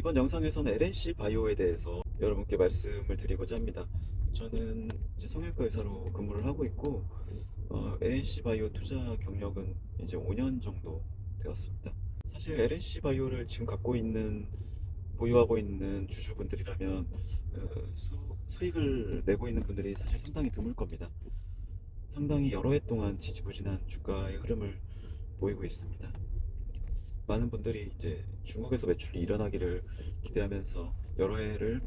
이번 영상에서는 LNC 바이오에 대해서 여러분께 말씀을 드리고자 합니다. 저는 이제 성형외과 의사로 근무를 하고 있고 어, LNC 바이오 투자 경력은 이제 5년 정도 되었습니다. 사실 LNC 바이오를 지금 갖고 있는 보유하고 있는 주주분들이라면 어, 수, 수익을 내고 있는 분들이 사실 상당히 드물 겁니다. 상당히 여러 해 동안 지지부진한 주가의 흐름을 보이고 있습니다. 많은 분들이 이제 중국에서 매출이 일어나기를 기대하면서 여러 해를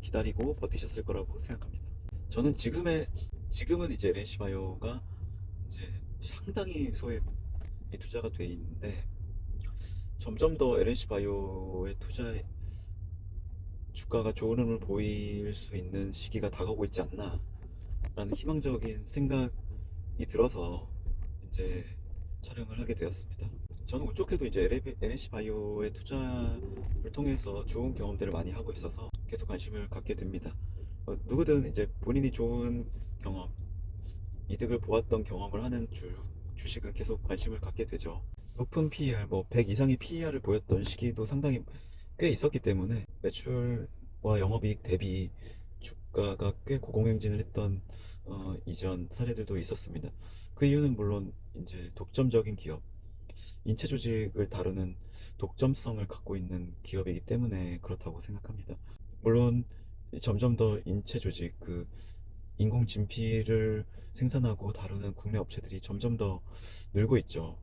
기다리고 버티셨을 거라고 생각합니다. 저는 지금의 지금은 이제 LNC 바이오가 이제 상당히 소액 이 투자가 돼 있는데 점점 더 LNC 바이오의 투자에 주가가 좋은 흐름을 보일 수 있는 시기가 다가오고 있지 않나 라는 희망적인 생각이 들어서 이제 촬영을 하게 되었습니다. 저는 운 좋게도 이제 LNC 바이오의 투자를 통해서 좋은 경험들을 많이 하고 있어서 계속 관심을 갖게 됩니다. 어, 누구든 이제 본인이 좋은 경험, 이득을 보았던 경험을 하는 주, 주식은 계속 관심을 갖게 되죠. 높은 PER, 뭐 100 이상의 PER을 보였던 시기도 상당히 꽤 있었기 때문에 매출과 영업이익 대비 주가가 꽤 고공행진을 했던 어, 이전 사례들도 있었습니다. 그 이유는 물론 이제 독점적인 기업, 인체 조직을 다루는 독점성을 갖고 있는 기업이기 때문에 그렇다고 생각합니다. 물론 점점 더 인체 조직, 그 인공 진피를 생산하고 다루는 국내 업체들이 점점 더 늘고 있죠.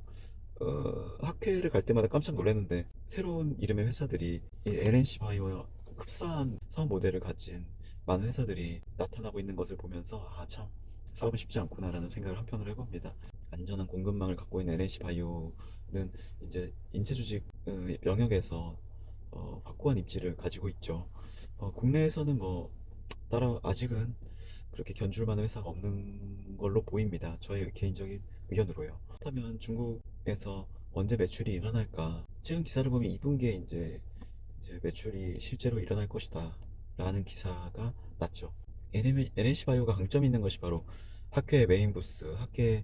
어, 학회를 갈 때마다 깜짝 놀랐는데 새로운 이름의 회사들이 이 LNC 바이오와 흡사한 사업 모델을 가진 많은 회사들이 나타나고 있는 것을 보면서 아 참 사업은 쉽지 않구나라는 생각을 한편으로 해봅니다. 안전한 공급망을 갖고 있는 LNC 바이오는 이제 인체 조직 어, 영역에서 어, 확고한 입지를 가지고 있죠. 어, 국내에서는 뭐 따라 아직은 그렇게 견줄 만한 회사가 없는 걸로 보입니다. 저의 개인적인 의견으로요. 그렇다면 중국에서 언제 매출이 일어날까? 최근 기사를 보면 2분기에 이제 이제 매출이 실제로 일어날 것이다. 라는 기사가 났죠. NC 바이오가 강점이 있는 것이 바로 학회 메인 부스, 학회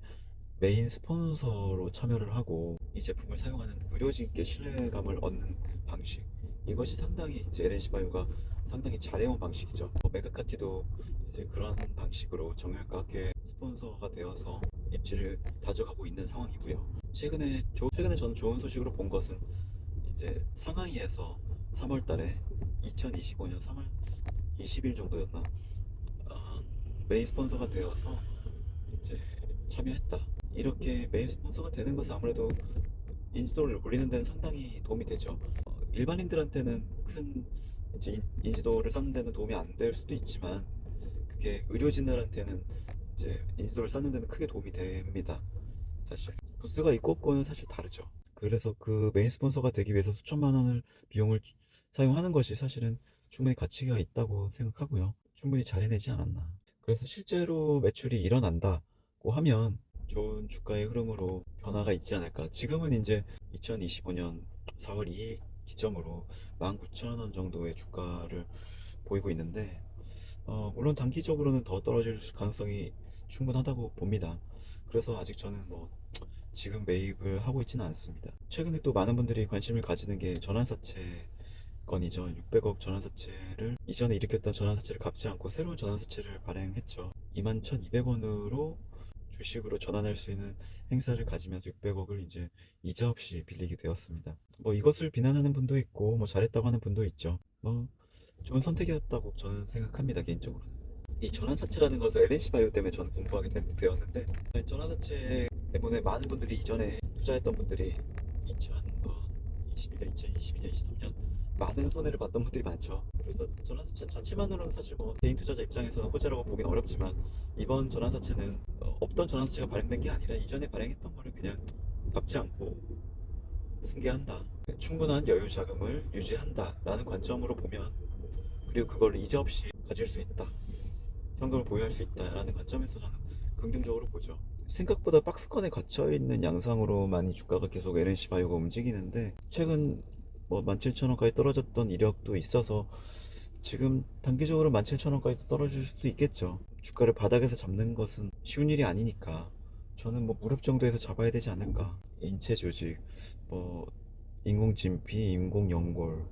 메인 스폰서로 참여를 하고 이 제품을 사용하는 의료진께 신뢰감을 얻는 방식. 이것이 상당히 이제 LNC 바이오가 상당히 잘해온 방식이죠. 뭐 메가카티도 이제 그런 방식으로 정형외과 학회 스폰서가 되어서 입지를 다져가고 있는 상황이고요. 최근에 조, 최근에 저는 좋은 소식으로 본 것은 이제 상하이에서 3월달에 2025년 3월 20일 정도였나 어, 메인 스폰서가 되어서 이제 참여했다. 이렇게 메인 스폰서가 되는 것은 아무래도 인지도를 올리는 데는 상당히 도움이 되죠. 어, 일반인들한테는 큰 이제 인- 인지도를 쌓는 데는 도움이 안 될 수도 있지만 그게 의료진들한테는 이제 인지도를 쌓는 데는 크게 도움이 됩니다. 사실 부스가 있고 없고는 사실 다르죠. 그래서 그 메인 스폰서가 되기 위해서 수천만 원을 비용을 주- 사용하는 것이 사실은 충분히 가치가 있다고 생각하고요. 충분히 잘 해내지 않았나. 그래서 실제로 매출이 일어난다고 하면 좋은 주가의 흐름으로 변화가 있지 않을까. 지금은 이제 2025년 4월 2일 기점으로 19,000원 정도의 주가를 보이고 있는데, 어, 물론 단기적으로는 더 떨어질 가능성이 충분하다고 봅니다. 그래서 아직 저는 뭐 지금 매입을 하고 있지는 않습니다. 최근에 또 많은 분들이 관심을 가지는 게 전환사채 건이죠. 600억 전환사채를 이전에 일으켰던 전환사채를 갚지 않고 새로운 전환사채를 발행했죠. 21,200원으로 주식으로 전환할 수 있는 행사를 가지면서 600억을 이제 이자 없이 빌리게 되었습니다. 뭐 이것을 비난하는 분도 있고 뭐 잘했다고 하는 분도 있죠. 뭐 좋은 선택이었다고 저는 생각합니다 개인적으로. 이 전환사채라는 것을 LNC 바이오 때문에 저는 공부하게 된- 되었는데 전환사채 때문에 많은 분들이 이전에 투자했던 분들이 2021년, 2022년, 23년 많은 손해를 봤던 분들이 많죠. 그래서 전환사채 자체만으로는 사실 뭐 개인 투자자 입장에서는 호재라고 보기는 어렵지만 이번 전환사채는 어, 없던 전환사채가 발행된 게 아니라 이전에 발행했던 거를 그냥 갚지 않고 승계한다. 충분한 여유 자금을 유지한다라는 관점으로 보면 그리고 그걸 이자 없이 가질 수 있다. 현금을 보유할 수 있다라는 관점에서 저는 긍정적으로 보죠. 생각보다 박스권에 갇혀 있는 양상으로 많이 주가가 계속 LNC 바이오가 움직이는데 최근 뭐 17,000원까지 떨어졌던 이력도 있어서 지금 단기적으로 17,000원까지도 떨어질 수도 있겠죠. 주가를 바닥에서 잡는 것은 쉬운 일이 아니니까 저는 뭐 무릎 정도에서 잡아야 되지 않을까. 인체 조직, 뭐 인공 진피, 인공 연골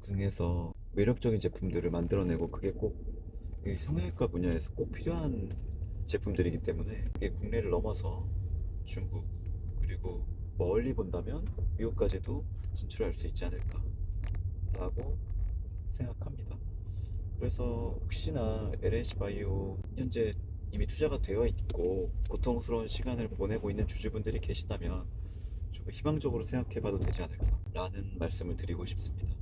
등에서 매력적인 제품들을 만들어내고 그게 꼭이 성형외과 분야에서 꼭 필요한 제품들이기 때문에 국내를 넘어서 중국 그리고 멀리 본다면 미국까지도 진출할 수 있지 않을까라고 생각합니다. 그래서 혹시나 LNC 바이오 현재 이미 투자가 되어 있고 고통스러운 시간을 보내고 있는 주주분들이 계시다면 조금 희망적으로 생각해봐도 되지 않을까라는 말씀을 드리고 싶습니다.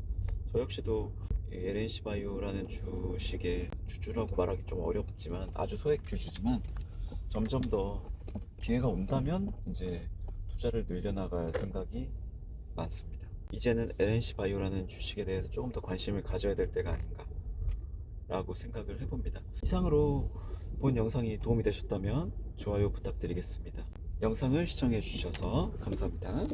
저 역시도 이 LNC 바이오라는 주식의 주주라고 말하기 좀 어렵지만 아주 소액 주주지만 점점 더 기회가 온다면 이제 투자를 늘려나갈 생각이 많습니다. 이제는 LNC 바이오라는 주식에 대해서 조금 더 관심을 가져야 될 때가 아닌가 라고 생각을 해봅니다. 이상으로 본 영상이 도움이 되셨다면 좋아요 부탁드리겠습니다. 영상을 시청해 주셔서 감사합니다.